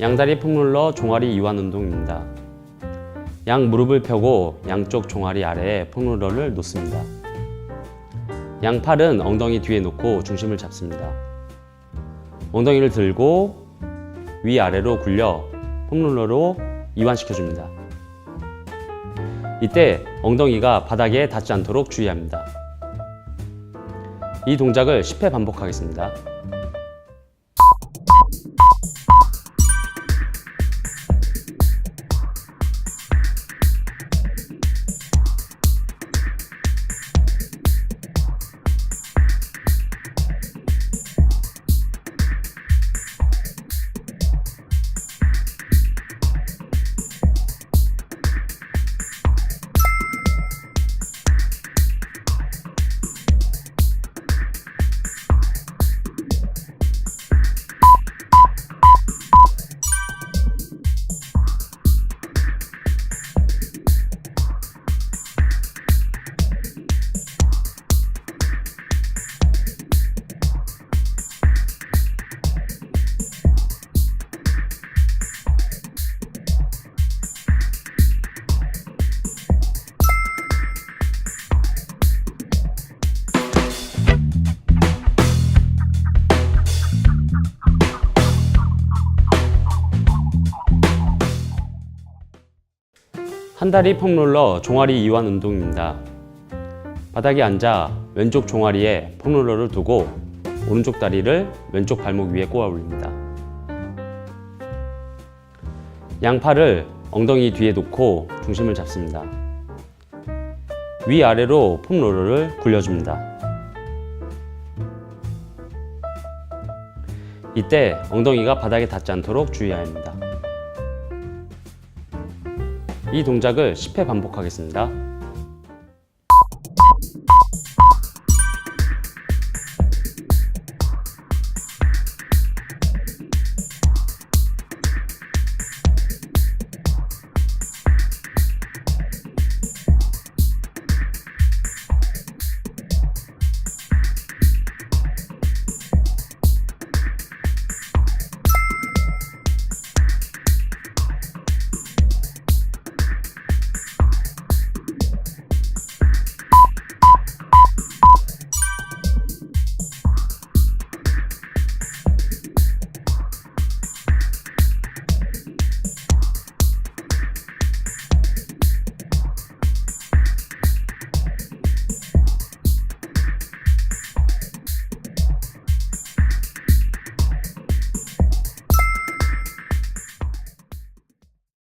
양다리 폼롤러 종아리 이완 운동입니다. 양 무릎을 펴고 양쪽 종아리 아래에 폼롤러를 놓습니다. 양 팔은 엉덩이 뒤에 놓고 중심을 잡습니다. 엉덩이를 들고 위아래로 굴려 폼롤러로 이완시켜 줍니다. 이때 엉덩이가 바닥에 닿지 않도록 주의합니다. 이 동작을 10회 반복하겠습니다. 한다리 폼롤러 종아리 이완 운동입니다. 바닥에 앉아 왼쪽 종아리에 폼롤러를 두고 오른쪽 다리를 왼쪽 발목 위에 꼬아 올립니다. 양팔을 엉덩이 뒤에 놓고 중심을 잡습니다. 위아래로 폼롤러를 굴려줍니다. 이때 엉덩이가 바닥에 닿지 않도록 주의해야 합니다. 이 동작을 10회 반복하겠습니다.